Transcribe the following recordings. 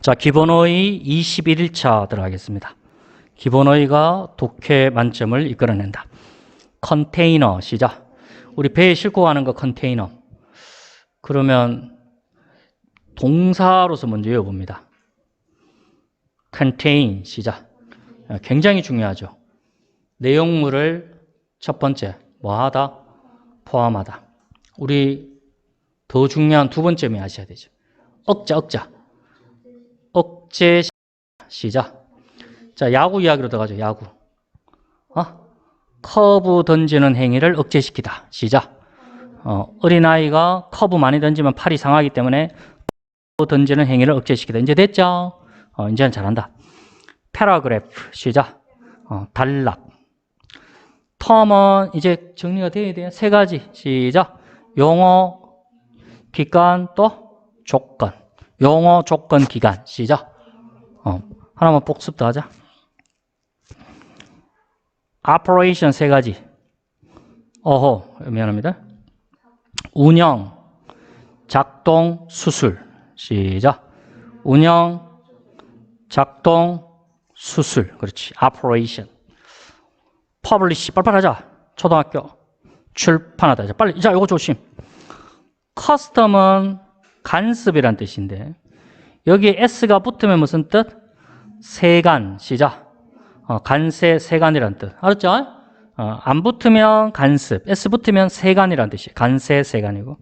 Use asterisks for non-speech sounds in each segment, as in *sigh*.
자, 기본어의 21일차 들어가겠습니다. 기본어의가 독해 만점을 이끌어낸다. 컨테이너 시작. 우리 배에 싣고 가는 거 컨테이너. 그러면 동사로서 먼저 외워봅니다. contain 시작. 굉장히 중요하죠. 내용물을 첫 번째 뭐하다 포함하다. 우리 더 중요한 두 번째 면 아셔야 되죠. 억자 억자. 억제 시작. 자 야구 이야기로 들어가죠. 야구. 어? 커브 던지는 행위를 억제시키다. 시작. 어, 어린아이가 커브 많이 던지면 팔이 상하기 때문에 커브 던지는 행위를 억제시키다. 이제 됐죠? 어, 이제는 잘한다. 패러그래프 시작. 어, 단락. 텀은 이제 정리가 돼야 돼요. 세 가지. 시작. 용어, 기간, 또 조건. 용어, 조건, 기간. 시작. 어, 하나만 복습 더 하자. operation 세 가지. 어허, 미안합니다. 운영, 작동, 수술. 시작. 운영, 작동, 수술. 그렇지. operation. publish. 빨리빨리 하자. 초등학교. 출판하다. 자, 빨리. 자, 요거 조심. custom은 간섭이란 뜻인데, 여기에 s가 붙으면 무슨 뜻? 세간. 시작. 어, 간세, 세간이란 뜻. 알았죠? 어, 안 붙으면 간섭, S 붙으면 세간이란 뜻이에요. 간세, 세간이고.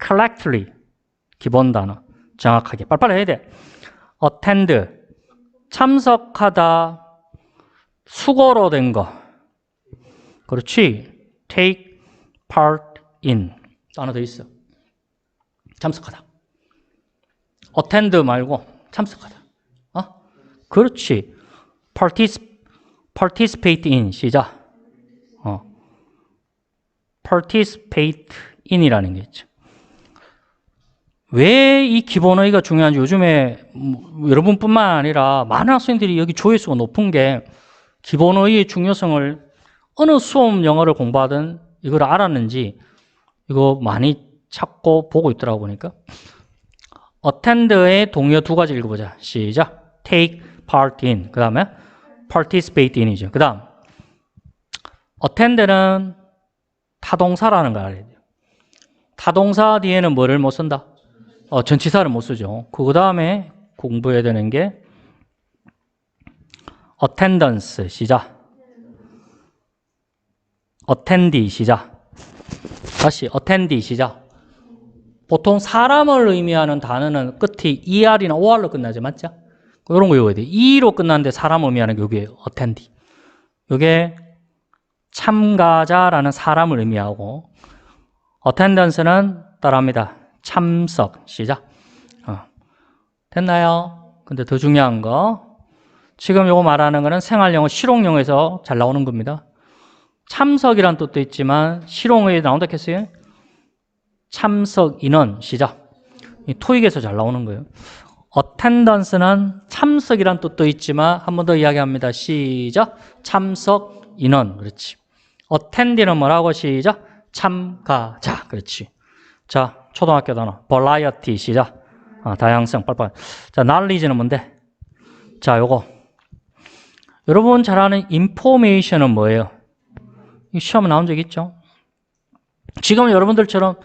correctly, 기본 단어. 정확하게. 빨리빨리 해야 돼. attend, 참석하다, 수고로 된 거. 그렇지. take part in. 또 하나 더 있어. 참석하다. Attend 말고 참석하다. 어? 그렇지. participate in 시작. 어. participate in이라는 게 있죠. 왜 이 기본어의가 중요한지 요즘에 뭐 여러분뿐만 아니라 많은 학생들이 여기 조회수가 높은 게 기본어의의 중요성을 어느 수업 영어를 공부하든 이걸 알았는지 이거 많이 찾고 보고 있더라고 보니까 attend의 동의어 두 가지 읽어보자. 시작. take part in. 그 다음에 participate in이죠. 그 다음 attend는 타동사라는 걸 알아야 돼요. 타동사 뒤에는 뭐를 못 쓴다? 어, 전치사를 못 쓰죠. 그 다음에 공부해야 되는 게 attendance 시작. attendee 시작. 다시 attendee 시작. 보통 사람을 의미하는 단어는 끝이 er이나 or로 끝나죠. 맞죠? 이런 거 외워야 돼. e로 끝나는데 사람 의미하는 게 여기에 attendee. 이게 참가자라는 사람을 의미하고 attendance는 따라합니다. 참석. 시작. 어. 됐나요? 근데 더 중요한 거 지금 요거 말하는 거는 생활영어 실용영어에서 잘 나오는 겁니다. 참석이란 뜻도 있지만 실용어에 나온다 했어요. 참석 인원 시작. 이 토익에서 잘 나오는 거예요. attendance는 참석이란 뜻도 있지만 한 번 더 이야기합니다. 시작. 참석 인원. 그렇지. attend는 뭐라고 시작. 참가자. 그렇지. 자, 초등학교 단어. variety 시작. 아, 다양성 빨빨. 자, knowledge는 뭔데? 자, 요거. 여러분 잘 아는 information은 뭐예요? 이 시험에 나온 적 있죠? 지금 여러분들처럼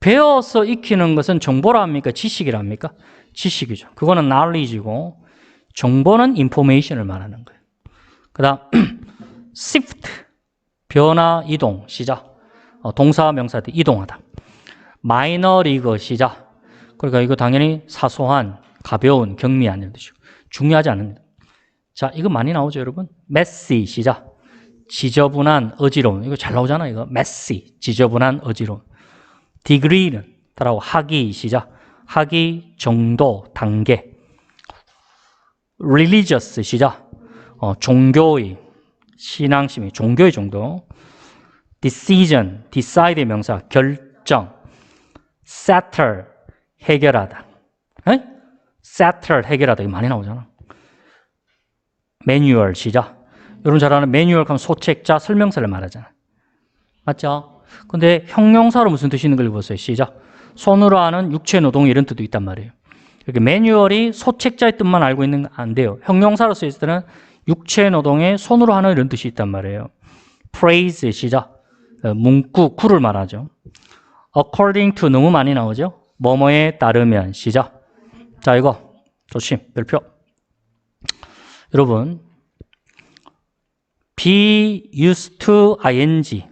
배워서 익히는 것은 정보라 합니까? 지식이랍니까? 지식이죠. 그거는 knowledge고 정보는 information을 말하는 거예요. 그 다음 *clears throat* shift 변화 이동 시작 어, 동사 명사 때 이동하다 마이너 리그 시작 그러니까 이거 당연히 사소한 가벼운 경미한 이런 뜻이고 중요하지 않습니다. 자 이거 많이 나오죠 여러분 messy 시작 지저분한 어지러움 이거 잘 나오잖아 이거 messy 지저분한 어지러움 degree는 따라고 학위 시작. 학위 정도 단계. Religious 시작. 어, 종교의 신앙심이 종교의 정도. Decision decide의 명사 결정. Settle 해결하다. 에? settle 해결하다. 이거 많이 나오잖아. 매뉴얼 시작. 여러분 잘 아는 매뉴얼 하면 소책자 설명서를 말하잖아. 맞죠? 근데 형용사로 무슨 뜻이 있는 걸 보세요 시작 손으로 하는 육체 노동 이런 뜻도 있단 말이에요 이렇게 매뉴얼이 소책자의 뜻만 알고 있는 건안 돼요. 형용사로 쓰일 때는 육체 노동에 손으로 하는 이런 뜻이 있단 말이에요. praise 시작. 어, 문구 구를 말하죠. according to 너무 많이 나오죠. 뭐뭐에 따르면 시작. 자 이거 조심 별표. 여러분 be used to ing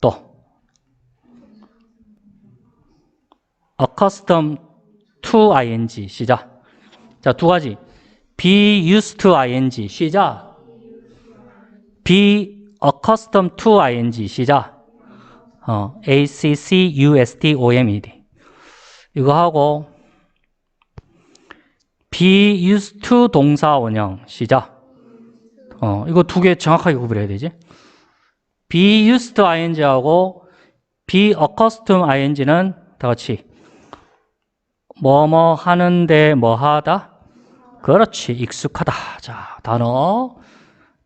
또 accustomed to ing 시작. 자, 두 가지. be used to ing 시작. be accustomed to ing 시작. 어, a c c u s t o m e d. 이거 하고 be used to 동사 원형 시작. 어, 이거 두 개 정확하게 구분해야 되지. be used to ing하고 be accustomed ing는 다 같이 뭐뭐 하는데 뭐 하다? 그렇지. 익숙하다. 자, 단어.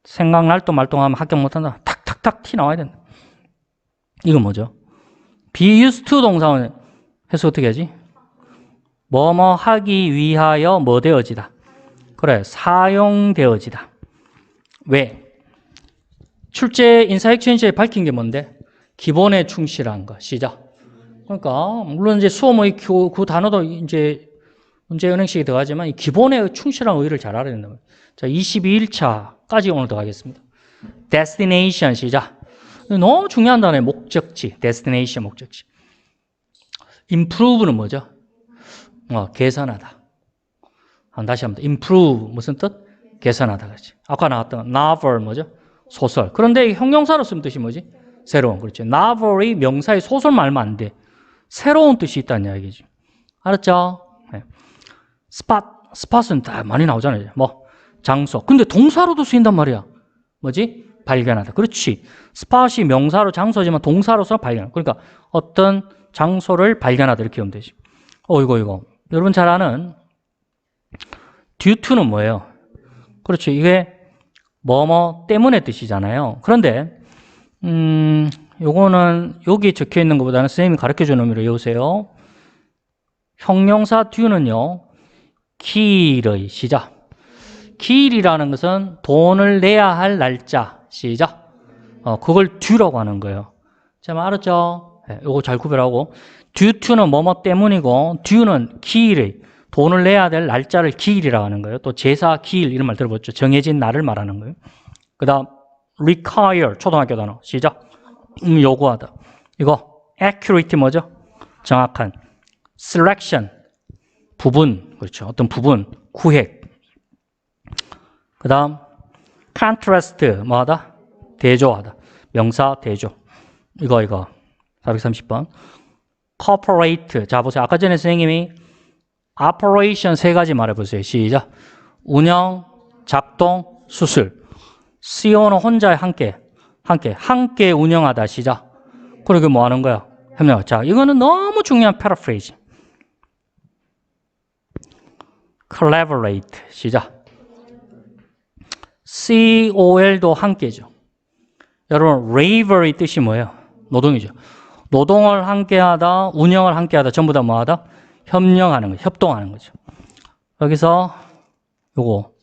생각날 또 말동하면 합격 못한다. 탁탁탁 티 나와야 된다. 이건 뭐죠? be used to 동사는 해서 어떻게 하지? 뭐뭐 하기 위하여 뭐 되어지다. 그래. 사용되어지다. 왜? 출제 인사 액션시에 밝힌 게 뭔데? 기본에 충실한 거. 시작. 그러니까 물론 이제 수어의 그, 그 단어도 이제 문제 은행식이 들어가지만 이 기본에 충실한 의의를 잘 알아야 된다. 자, 22일차까지 오늘 들어가겠습니다. destination 시작. 너무 중요한 단어예요. 목적지. destination 목적지. improve는 뭐죠? 어, 개선하다. 한 다시 한번 improve 무슨 뜻? 개선하다 그렇지. 아까 나왔던 novel 뭐죠? 소설. 그런데 형용사로 쓰면 뜻이 뭐지? 새로운 그렇죠. novel이 명사의 소설 말면 안 돼. 새로운 뜻이 있다는 이야기죠. 알았죠? 네. 스팟, 스팟은 다 많이 나오잖아요. 뭐 장소. 근데 동사로도 쓰인단 말이야. 뭐지? 발견하다. 그렇지. 스팟이 명사로 장소지만 동사로서 발견. 그러니까 어떤 장소를 발견하다 이렇게 하면 되지. 어 이거 이거. 여러분 잘 아는 to는 뭐예요? 그렇죠. 이게 뭐뭐 때문에 뜻이잖아요. 그런데 음, 요거는 여기 적혀 있는 것보다는 선생님이 가르쳐 주는 의미로 외우세요. 형용사 due는요. 기일의 시작. 기일이라는 것은 돈을 내야 할 날짜. 시작. 어, 그걸 due라고 하는 거예요. 자, 알았죠? 네, 요거 잘 구별하고 to는 뭐뭐 때문이고 due는 기일의 돈을 내야 될 날짜를 기일이라고 하는 거예요. 또 제사 기일 이런 말 들어봤죠. 정해진 날을 말하는 거예요. 그 다음 require 초등학교 단어 시작. 음, 요구하다. 이거 accurate 뭐죠? 정확한. selection 부분 그렇죠. 어떤 부분 구획. 그다음 contrast 뭐하다? 대조하다. 명사 대조. 이거 이거 430번. corporate 자 보세요. 아까 전에 선생님이 operation 세 가지 말해보세요. 시작. 운영, 작동, 수술. CEO는 혼자 함께, 함께, 함께 운영하다. 시작. 그러게 뭐 하는 거야? 협력. 자, 이거는 너무 중요한 paraphrase. collaborate. 시작. COL도 함께죠. 여러분, labor의 뜻이 뭐예요? 노동이죠. 노동을 함께하다, 운영을 함께하다, 전부 다 뭐하다? 협력하는 거, 협동하는 거죠. 여기서 요거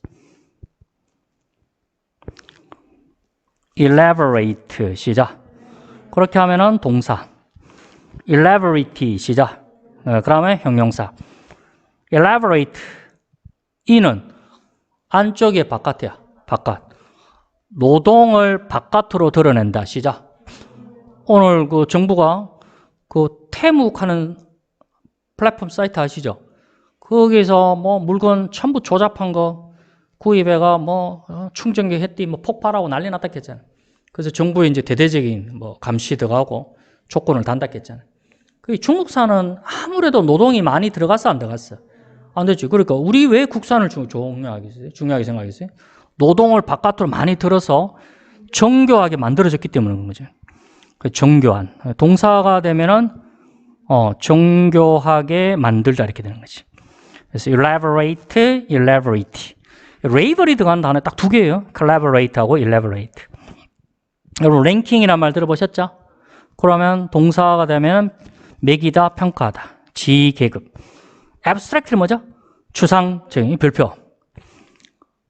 elaborate 시작. 그렇게 하면은 동사. elaborate 시작. 네, 그 다음에 형용사. elaborate 이는 안쪽에 바깥이야. 바깥. 노동을 바깥으로 드러낸다. 시작. 오늘 그 정부가 그 태묵하는 플랫폼 사이트 아시죠? 거기서 뭐 물건 전부 조잡한 거 구입해가 뭐 어, 충전기 했더니 뭐 폭발하고 난리 났다 했잖아. 그래서 정부에 이제 대대적인 뭐 감시 들어가고 조건을 단다 했잖아. 그 중국산은 아무래도 노동이 많이 들어갔어 안 들어갔어? 안 되지. 그러니까 우리 왜 국산을 중요하게 중요하게 생각했어요? 노동을 바깥으로 많이 들어서 정교하게 만들어졌기 때문에 그런 거죠. 그 정교한 동사가 되면은 어, 정교하게 만들다 이렇게 되는 거지. 그래서 elaborate, elaborate. 레이벌이 들어가는 단어 딱 두 개예요. collaborate하고 elaborate. 여러분 랭킹이란 말 들어보셨죠? 그러면 동사가 되면 매기다, 평가하다, 지 계급. abstractly 뭐죠? 추상적인 별표.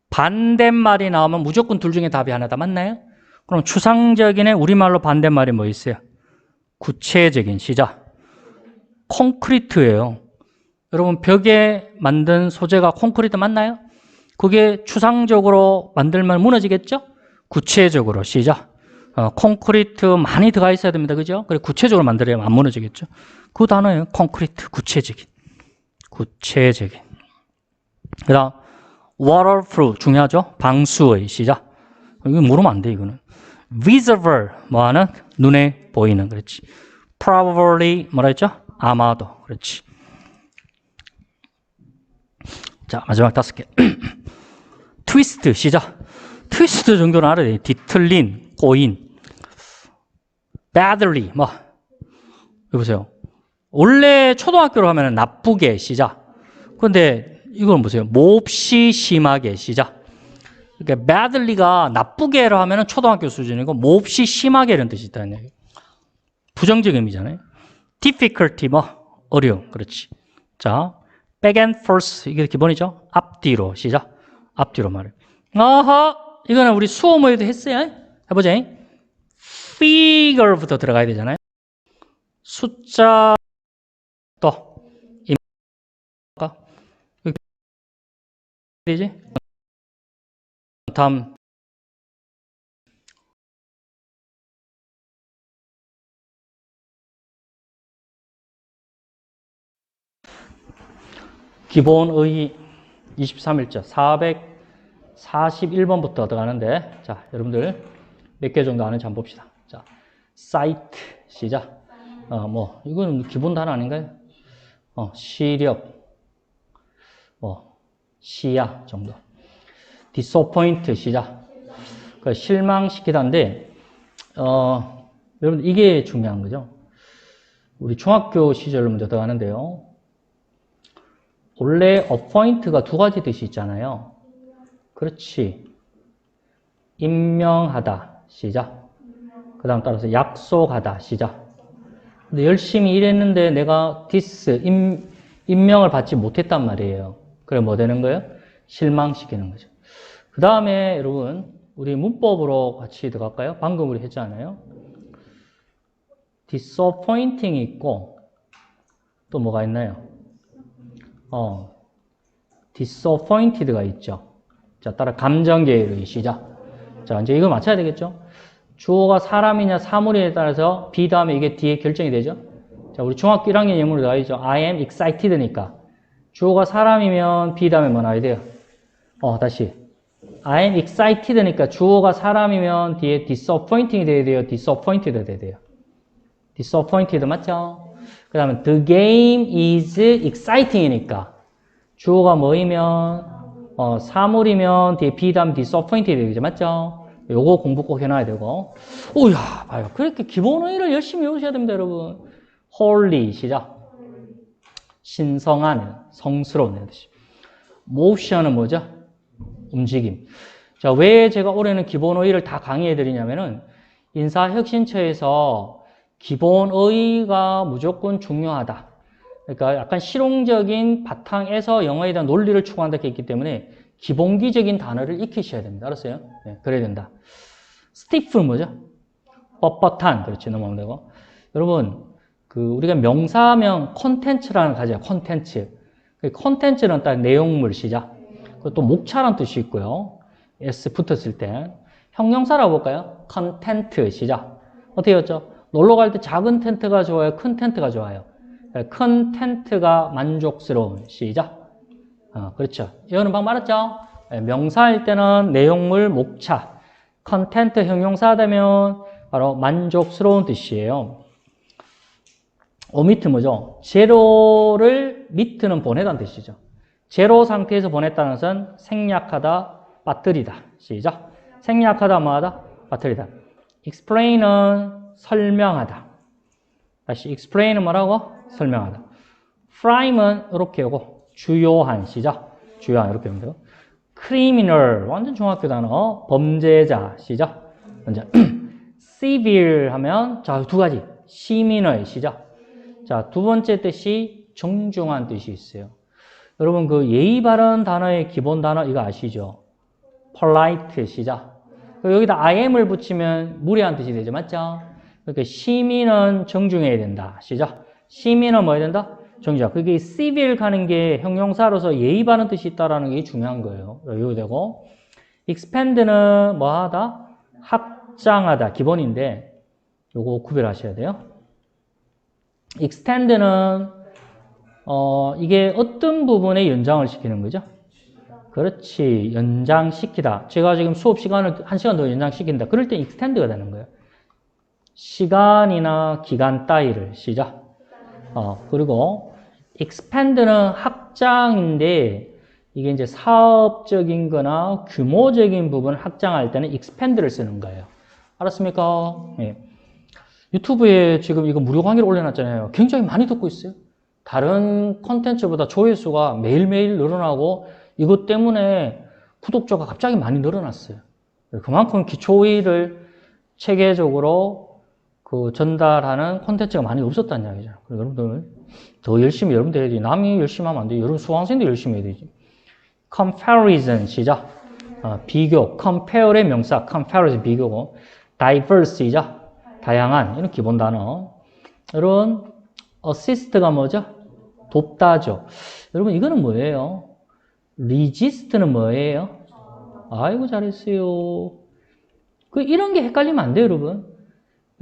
반대말이 나오면 무조건 둘 중에 답이 하나다. 맞나요? 그럼 추상적인 의 우리말로 반대말이 뭐 있어요? 구체적인 시작. 콘크리트예요. 여러분 벽에 만든 소재가 콘크리트 맞나요? 그게 추상적으로 만들면 무너지겠죠? 구체적으로 시작. 어, 콘크리트 많이 들어가 있어야 됩니다. 그죠? 그래 구체적으로 만들어야 안 무너지겠죠? 그 단어예요. 콘크리트 구체적인. 구체적인. 그다음 waterproof 중요하죠? 방수의 시작. 이거 모르면 안 돼, 이거는. visible 뭐 하는 눈에 보이는 그렇지. probably 뭐라 했죠? 아마도 그렇지. 자 마지막 다섯 개. *clears throat* 트위스트 시작. 트위스트 정도는 알아야 돼. 뒤틀린, 꼬인. badly 뭐 여보세요. 원래 초등학교로 하면 나쁘게 시작. 그런데 이건 보세요. 몹시 심하게 시작. 그러니까 badly가 나쁘게로 하면 초등학교 수준이고 몹시 심하게 이런 뜻이 있다는 얘기. 부정적 의미잖아요. difficulty 뭐 어려움 그렇지. 자, back and forth 이게 기본이죠. 앞뒤로 시작. 앞뒤로 말해. 아하 이거는 우리 수어 모의도 했어요. 해보자. figure부터 들어가야 되잖아요. 숫자 또 임까 되지? 다음 기본의 23일자 441번부터 들어가는데 자 여러분들 몇 개 정도 아는지 한번 봅시다. 자 사이트 시작. 어 뭐 이거는 기본 단어 아닌가요? 어 시력. 뭐 시야 정도. disappoint 시작. 그 실망시키다인데 어 여러분 이게 중요한 거죠. 우리 중학교 시절로 먼저 들어가는데요 원래 appoint가 두 가지 뜻이 있잖아요. 그렇지. 임명하다. 시작. 그 다음 따라서 약속하다. 시작. 근데 열심히 일했는데 내가 디스, 임, 임명을 받지 못했단 말이에요. 그래 뭐 되는 거예요? 실망시키는 거죠. 그 다음에 여러분 우리 문법으로 같이 들어갈까요? 방금 우리 했잖아요. disappointing이 있고 또 뭐가 있나요? 어, disappointed가 있죠. 자, 따라 감정계의 시작. 자, 이제 이거 맞춰야 되겠죠? 주어가 사람이냐 사물에 따라서 be 다음에 이게 뒤에 결정이 되죠? 자, 우리 중학교 1학년 예문으로 나와 있죠. I am excited니까. 주어가 사람이면 be 다음에 뭐 나와야 돼요? 어, 다시. I am excited니까 주어가 사람이면 뒤에 disappointing이 돼야 돼요? disappointed 돼야 돼요? disappointed 맞죠? 그 다음에 the game is exciting이니까 주어가 뭐이면 어, 사물이면 뒤에 be 다음 disappointed 되겠죠. 맞죠? 요거 공부 꼭 해놔야 되고 오야 봐요. 그렇게 기본 어휘를 열심히 외우셔야 됩니다 여러분. holy 시작 신성한 성스러운 이런 뜻이 motion은 뭐죠? 움직임. 자, 왜 제가 올해는 기본 어휘를 다 강의해 드리냐면은 인사혁신처에서 기본어휘가 무조건 중요하다. 그러니까 약간 실용적인 바탕에서 영어에 대한 논리를 추구한다 했기 때문에 기본기적인 단어를 익히셔야 됩니다. 알았어요? 네, 그래야 된다. 스티프는 뭐죠? 뻣뻣한. 그렇지, 넘어가면 되고. 여러분, 그, 우리가 명사명 콘텐츠라는 가지요. 콘텐츠. 그 콘텐츠는 딱 내용물 시작. 그또 목차란 뜻이 있고요. S 붙었을 때. 형용사라고 볼까요? 컨텐트 시작. 어떻게 했죠? 놀러 갈 때 작은 텐트가 좋아요? 큰 텐트가 좋아요? 큰 텐트가 만족스러운 시작. 어, 그렇죠. 이거는 방금 말했죠? 네, 명사일 때는 내용물, 목차. 컨텐트 형용사 되면 바로 만족스러운 뜻이에요. 오미트 뭐죠? 제로를 미트는 보내다는 뜻이죠. 제로 상태에서 보냈다는 것은 생략하다, 빠뜨리다. 시작. 생략하다, 뭐하다? 빠뜨리다. explain은 설명하다. 다시 explain은 뭐라고? 설명하다. frame은 이렇게 오고 주요한 시작. 주요한 이렇게 오면 되고 criminal 완전 중학교 단어 범죄자 시작. 먼저 *clears throat* severe 하면 자두 가지 시민의 시작. 자두 번째 뜻이 정중한 뜻이 있어요. 여러분 그 예의 바른 단어의 기본 단어 이거 아시죠? polite 시작. 그 여기다 IM을 붙이면 무례한 뜻이 되죠. 맞죠? 그러니까 시민은 정중해야 된다. 시작. 시민은 뭐 해야 된다? 정중. 그게 civil 가는 게 형용사로서 예의 바른 뜻이 있다라는 게 중요한 거예요. 이거 되고 expand는 뭐 하다? 확장하다. 기본인데 요거 구별하셔야 돼요. extend는 어 이게 어떤 부분에 연장을 시키는 거죠? 그렇지. 연장시키다. 제가 지금 수업 시간을 한 시간 더 연장시킨다. 그럴 때 extend가 되는 거예요. 시간이나 기간 따위를 시작. 어, 그리고 expand는 확장인데 이게 이제 사업적인 거나 규모적인 부분을 확장할 때는 expand를 쓰는 거예요. 알았습니까? 예. 유튜브에 지금 이거 무료 강의를 올려놨잖아요. 굉장히 많이 듣고 있어요. 다른 콘텐츠보다 조회수가 매일매일 늘어나고 이것 때문에 구독자가 갑자기 많이 늘어났어요. 그만큼 기초의를 체계적으로 그 전달하는 콘텐츠가 많이 없었다는 이야기죠. 여러분들 더 열심히 여러분들 해야 지. 남이 열심히 하면 안 돼요. 여러분 수강생도 열심히 해야 되지. comparison 시작. 어, 비교. compare의 명사 comparison 비교고 diverse 시작. 다양한 이런 기본 단어. 여러분 assist가 뭐죠? 돕다죠. 여러분 이거는 뭐예요? resist는 뭐예요? 아이고 잘했어요. 그 이런 게 헷갈리면 안 돼요, 여러분.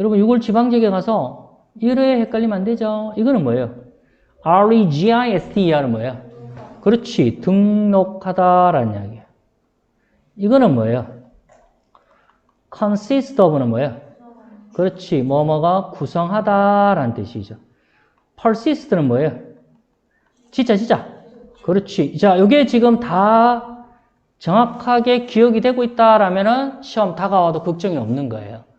여러분 6월 지방직에 가서 이래 헷갈리면 안 되죠. 이거는 뭐예요? R-E-G-I-S-T는 뭐예요? 그렇지. 등록하다라는 이야기예요. 이거는 뭐예요? consist of는 뭐예요? 그렇지. 뭐뭐가 구성하다라는 뜻이죠. persist는 뭐예요? 진짜 진짜. 그렇지. 자, 이게 지금 다 정확하게 기억이 되고 있다라면은 시험 다가와도 걱정이 없는 거예요.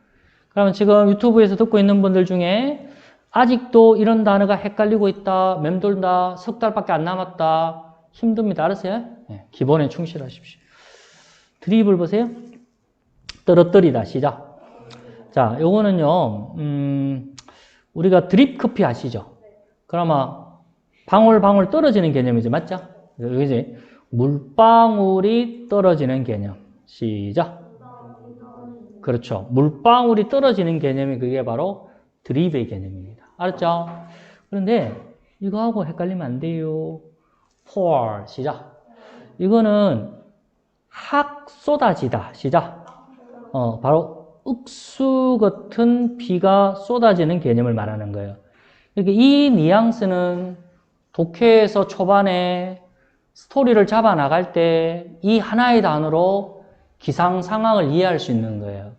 그러면 지금 유튜브에서 듣고 있는 분들 중에 아직도 이런 단어가 헷갈리고 있다, 맴돌다, 석 달밖에 안 남았다, 힘듭니다. 알았어요? 네, 기본에 충실하십시오. 드립을 보세요. 떨어뜨리다, 시작. 자, 요거는요, 음, 우리가 드립 커피 아시죠? 그러면 방울방울 떨어지는 개념이죠. 맞죠? 여기지. 물방울이 떨어지는 개념. 시작. 그렇죠. 물방울이 떨어지는 개념이 그게 바로 드립의 개념입니다. 알았죠? 그런데 이거하고 헷갈리면 안 돼요. pour 시작. 이거는 확 쏟아지다. 시작. 어, 바로 윽수 같은 비가 쏟아지는 개념을 말하는 거예요. 이렇게 이 뉘앙스는 독해에서 초반에 스토리를 잡아 나갈 때 이 하나의 단어로 기상 상황을 이해할 수 있는 거예요.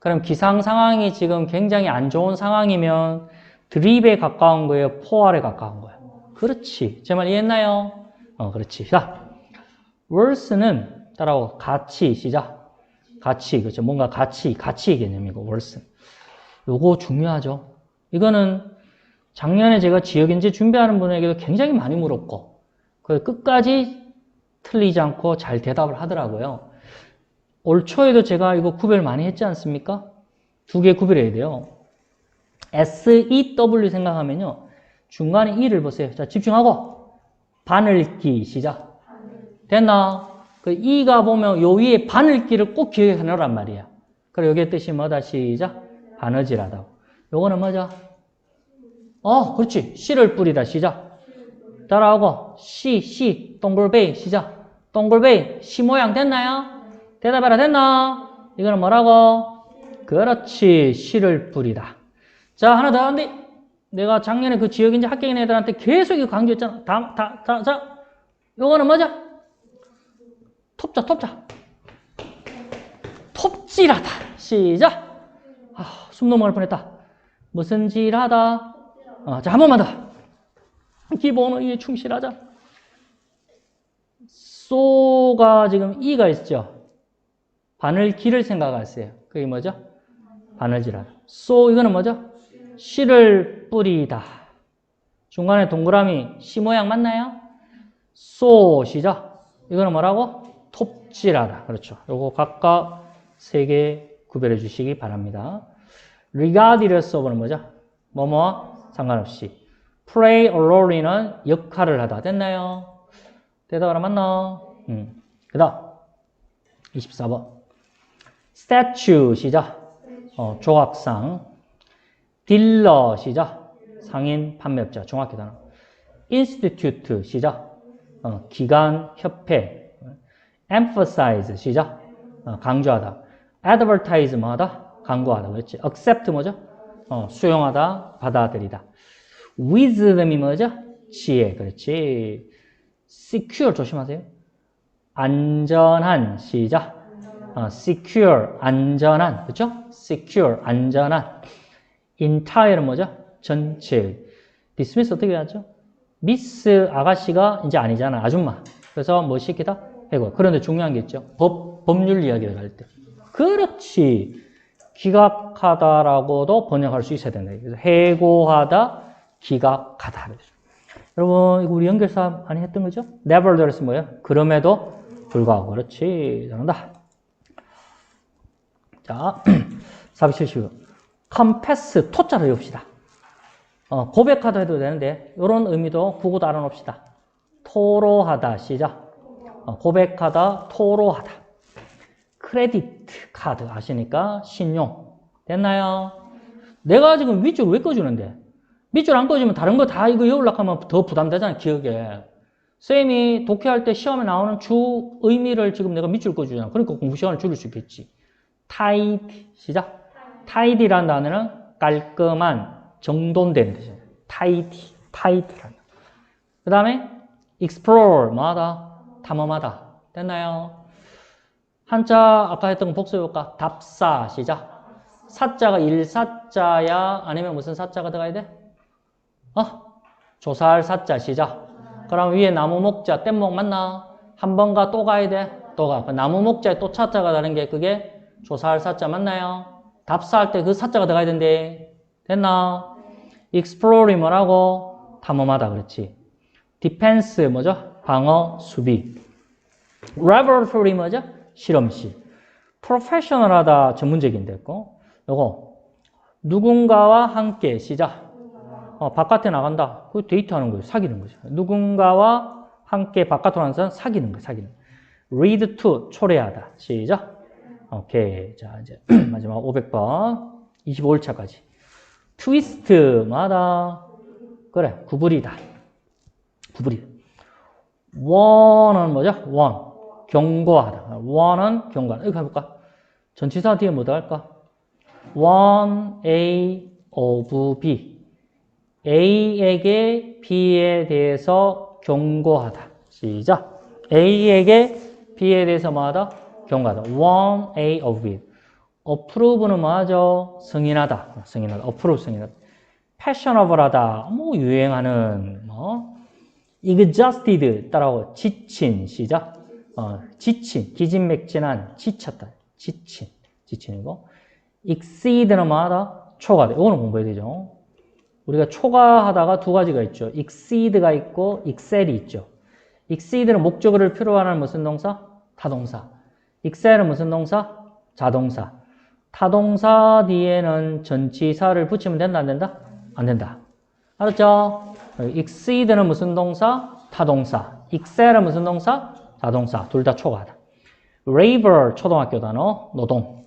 그럼 기상 상황이 지금 굉장히 안 좋은 상황이면 드립에 가까운 거예요? 포알에 가까운 거예요? 그렇지. 제 말 이해했나요? 어, 그렇지. 자, worse는 따라오 가치 시작. 가치 그렇죠. 뭔가 가치 가치의 개념이고 worse. 요거 중요하죠. 이거는 작년에 제가 지역인지 준비하는 분에게도 굉장히 많이 물었고 그 끝까지 틀리지 않고 잘 대답을 하더라고요. 올 초에도 제가 이거 구별 많이 했지 않습니까? 두 개 구별해야 돼요. SEW 생각하면요. 중간에 E를 보세요. 자, 집중하고. 바늘기 시작. 됐나? 그 E가 보면 요 위에 바늘기를 꼭 기억해 놓으란 말이야. 그리고 여기의 뜻이 뭐다? 시작. 바느질하다. 요거는 뭐죠? 어, 그렇지. 씨를 뿌리다. 시작. 따라하고. 씨, 씨. 동글베이. 시작. 동글베이. 씨 모양 됐나요? 대답해라. 됐나? 이거는 뭐라고? 그렇지. 씨를 뿌리다. 자, 하나 더 하는데. 내가 작년에 그 지역인지 학교인 애들한테 계속 이거 강조했잖아. 다, 다, 다, 자. 요거는 뭐죠? 톱자, 톱자. 톱질하다. 시작. 아, 숨 넘어갈 뻔했다. 무슨 질하다? 어, 자, 한 번만 더. 기본 의에 충실하자. 쏘가 지금 이가 있죠. 바늘기를 생각하세요. 그게 뭐죠? 바늘질하다. 쏘 이거는 뭐죠? 씨를 뿌리다. 중간에 동그라미 씨 모양 맞나요? 쏘 시작. 이거는 뭐라고? 톱질하다. 그렇죠. 요거 각각 세 개 구별해 주시기 바랍니다. regardless of는 뭐죠? 뭐뭐 상관없이. play a role이는 역할을 하다. 됐나요? 대답하라 맞나? 음. 그 다음 24번 스태츄 시작 어, 조각상. 딜러 시작 상인 판매업자 정확히 단어 인스티튜트 시작 어, 기관 협회. emphasize 시작 어, 강조하다. advertise 뭐하다? 광고하다. 그렇지. accept 뭐죠? 어, 수용하다 받아들이다. wisdom이 뭐죠? 지혜. 그렇지. secure 조심하세요. 안전한 시작 어, secure 안전한 그렇죠 secure 안전한. entire 뭐죠? 전체. dismiss 어떻게 하죠? 미스 아가씨가 이제 아니잖아 아줌마. 그래서 뭐 시키다? 해고. 그런데 중요한 게 있죠. 법 법률 이야기를 할 때. 그렇지. 기각하다라고도 번역할 수 있어야 된다. 그래서 해고하다 기각하다 여러분 이거 우리 연결사 많이 했던 거죠? nevertheless 뭐예요? 그럼에도 불구하고. 그렇지. 잘한다 자 470. confess 토자로 외웁시다. 어, 고백하다 해도 되는데 이런 의미도 구구 따라 놓읍시다. 토로하다 시작. 어, 고백하다 토로하다. 크레디트 카드 아시니까 신용 됐나요? 내가 지금 밑줄 왜 꺼주는데 밑줄 안 꺼주면 다른 거 다 이거 외우려고 하면 더 부담되잖아 기억에 쌤이 독해할 때 시험에 나오는 주 의미를 지금 내가 밑줄 꺼주잖아 그러니까 공부 시간을 줄일 수 있겠지 타이디 시작 타이디라는 단어는 깔끔한 정돈된 뜻이에요 타이디 타이디라는 그 다음에 explore 뭐하다 탐험하다 됐나요? 한자 아까 했던 거 복수해볼까? 답사 시작 사자가 일사자야 아니면 무슨 사자가 들어가야 돼? 어? 조사할 사자 시작 그럼 위에 나무 목자 뗏목 맞나? 한 번가 또 가야 돼? 또 가. 그 나무 목자에 또 차자가 다른 게 그게 조사할 사자 맞나요? 답사할 때 그 사자가 들어가야 된대. 됐나? explore이 뭐라고? 탐험하다 그렇지. defense 뭐죠? 방어, 수비. laboratory 뭐죠? 실험실. professional하다 전문적인 됐고. 요거 누군가와 함께 시작. 어, 바깥에 나간다. 그 데이트하는 거예요. 사귀는 거죠. 누군가와 함께 바깥으로 나가서 사귀는 거예요. 사귀는 거. read to 초래하다. 시작. 오케이. 자, 이제 *clears throat* 마지막 500번. 25일차까지. 트위스트마다 그래. 구부리다. 구부리다. 원은 뭐죠? 원. 경고하다. 원은 경고하다. 이거 해볼까? 전치사 뒤에 뭐다 할까? one A of B. A에게 B에 대해서 경고하다. 시작. A에게 B에 대해서 뭐하다? 경고하다. one A of B. approve는 뭐하죠? 승인하다. 승인하다. approve 승인하다. fashionable하다. 뭐 유행하는 뭐 exhausted 따라고 지친 시작. 어, 지친 기진맥진한 지쳤다. 지친 지친이고 exceed는 뭐하다? 초과다. 이거는 공부해야 되죠. 우리가 초과하다가 두 가지가 있죠. exceed가 있고 excel이 있죠. exceed는 목적어를 필요로 하는 무슨 동사? 타동사. Excel은 무슨 동사? 자동사. 타동사 뒤에는 전치사를 붙이면 된다 안 된다? 안 된다. 알았죠? exceed는 무슨 동사? 타동사. excel은 무슨 동사? 자동사. 둘 다 초과하다. labor 초등학교 단어 노동.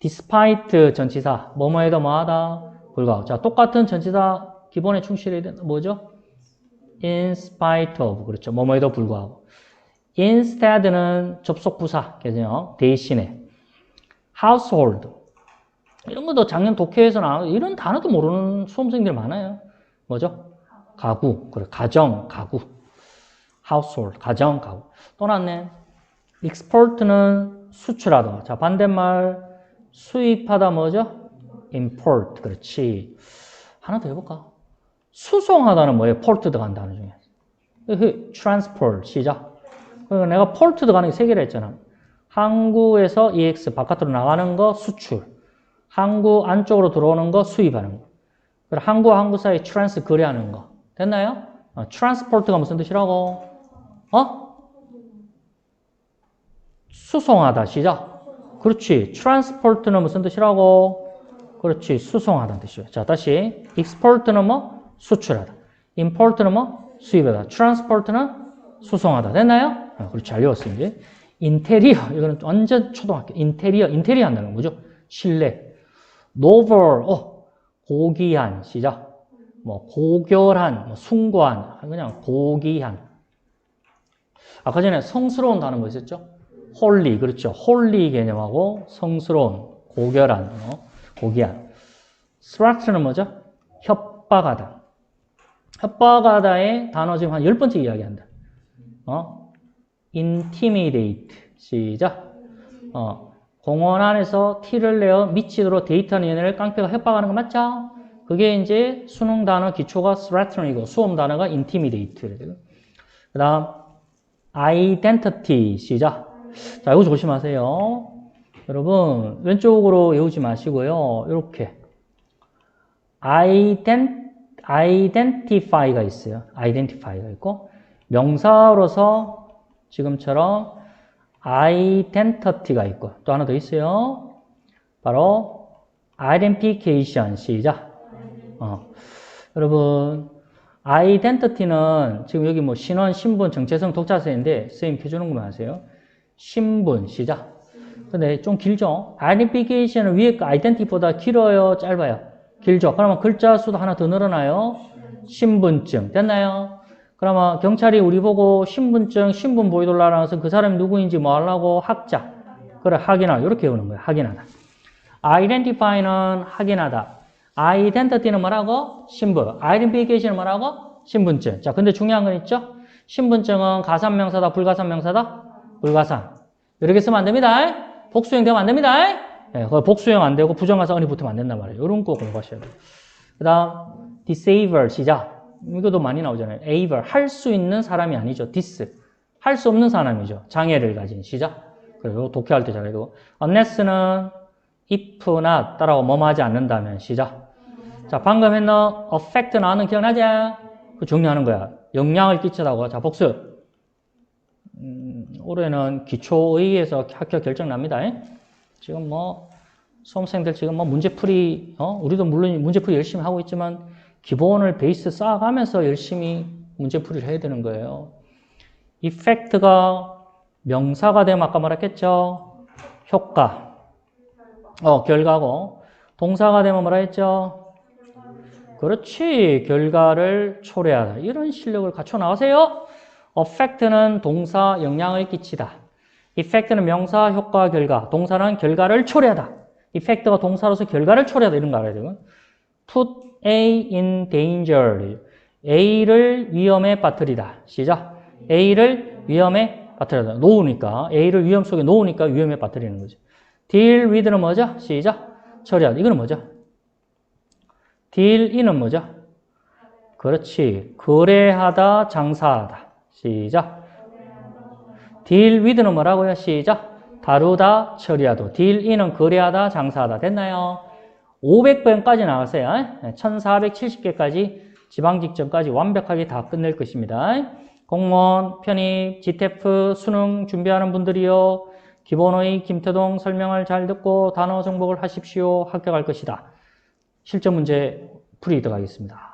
despite 전치사 뭐뭐해도 뭐하다 불구하고 자 똑같은 전치사 기본에 충실해야 된다 뭐죠? in spite of 그렇죠 뭐뭐해도 불구하고 instead는 접속 부사 계세요 대신에 household 이런 것도 작년 독해에서 나와 이런 단어도 모르는 수험생들 많아요 뭐죠? 가구 그래 가정 가구 household 가정 가구 또 나왔네 export는 수출하다 자 반대말 수입하다 뭐죠? import. 그렇지. 하나 더 해볼까? 수송하다는 뭐예요? port 들어간 단어 중에. 그 transport. 시작. 그러니까 내가 들어가는 게세 개라 했잖아. 항구에서 EX 바깥으로 나가는 거 수출. 항구 안쪽으로 들어오는 거 수입하는 거. 그리고 항구와 항구 사이 trans 거래하는 거. 됐나요? 어, transport가 무슨 뜻이라고? 어? 수송하다. 시작. 그렇지. transport는 무슨 뜻이라고? 그렇지. 수송하다는 뜻이에요. 자, 다시. export는 뭐? 수출하다. import는 뭐? 수입하다. transport는 수송하다. 됐나요? 아, 그렇지. 잘 외웠습니다. 인테리어. 이거는 완전 초등학교. 인테리어. 인테리어 한다는 거 뭐죠? 실내. 노벌. 어, 고귀한. 시작. 뭐, 고결한, 뭐 숭고한. 그냥 고귀한. 아까 전에 성스러운 단어 뭐 있었죠? 홀리. 그렇죠. 홀리 개념하고 성스러운, 고결한, 어, 고귀한. 스트락처는 뭐죠? 협박하다. 협박하다의 단어 지금 한 열 번째 이야기한다. 어? intimidate. 시작. 어. 공원 안에서 티를 내어 미치도록 데이트하는 연애를 깡패가 협박하는 거 맞죠? 그게 이제 수능 단어 기초가 threaten이고 수험 단어가 intimidate. 그 다음, identity. 시작. 자, 이거 조심하세요. 여러분, 왼쪽으로 외우지 마시고요. 이렇게. ident, identify가 있어요. identify가 있고, 명사로서 지금처럼 identity가 있고, 또 하나 더 있어요. 바로 identification. 시작. 어. 여러분, identity는 지금 여기 뭐 신원, 신분, 정체성, 독자세인데, 선생님 켜주는 것만 하세요. 신분, 시작. 근데 좀 길죠? identification은 위에 거 identity보다 길어요? 짧아요? 길죠? 그러면 글자 수도 하나 더 늘어나요? 신분증. 됐나요? 그러면 경찰이 우리 보고 신분증, 신분 보여달라고 해서 그 사람이 누구인지 뭐 하려고 학자. 그래, 확인하다. 이렇게 외우는 거예요. 확인하다. identify는 확인하다. identity는 뭐라고? 신분. identification은 뭐라고? 신분증. 자, 근데 중요한 건 있죠? 신분증은 가산명사다, 불가산명사다? 불가산. 이렇게 쓰면 안 됩니다. 복수형 되면 안 됩니다. 네, 복수형 안 되고 부정가사 언이 붙으면 안 된단 말이에요. 이런 거 공부하셔야 돼요. 그 다음, disable, 시작. 이것도 많이 나오잖아요. able, 할 수 있는 사람이 아니죠. dis. 할 수 없는 사람이죠. 장애를 가진, 시작. 그리고 독해할 때 잘해야 되고. unless는 if not, 따라고 뭐뭐 하지 않는다면, 시작. 자, 방금 했는 affect 나는 기억나지? 그 정리하는 거야. 영향을 끼치다고. 자, 복수. 음, 올해는 기초의에서 학교 결정 납니다. 지금 뭐 수험생들 지금 뭐 문제풀이 어? 우리도 물론 문제풀이 열심히 하고 있지만 기본을 베이스 쌓아가면서 열심히 문제풀이를 해야 되는 거예요. 이펙트가 명사가 되면 아까 말했겠죠. 효과. 어, 결과고. 동사가 되면 뭐라 했죠? 그렇지. 결과를 초래하다. 이런 실력을 갖춰 나가세요. affect는 동사 영향을 끼치다. effect는 명사 효과 결과. 동사는 결과를 초래하다. effect가 동사로서 결과를 초래하다. 이런 거 알아야 되고. put A in danger. A를 위험에 빠뜨리다. 시작. A를 위험에 빠뜨리다. 놓으니까. A를 위험 속에 놓으니까 위험에 빠뜨리는 거죠. deal with는 뭐죠? 시작. 처리하다. 이거는 뭐죠? deal in은 뭐죠? 그렇지. 거래하다, 장사하다. 시작. deal with는 뭐라고요? 시작. 다루다, 처리하다. deal in은 거래하다, 장사하다. 됐나요? 500번까지 나왔어요. 1470개까지 지방 직전까지 완벽하게 다 끝낼 것입니다. 공무원, 편입, GTF, 수능 준비하는 분들이요. 기본의 김태동 설명을 잘 듣고 단어 정복을 하십시오. 합격할 것이다. 실전 문제 풀이 들어가겠습니다.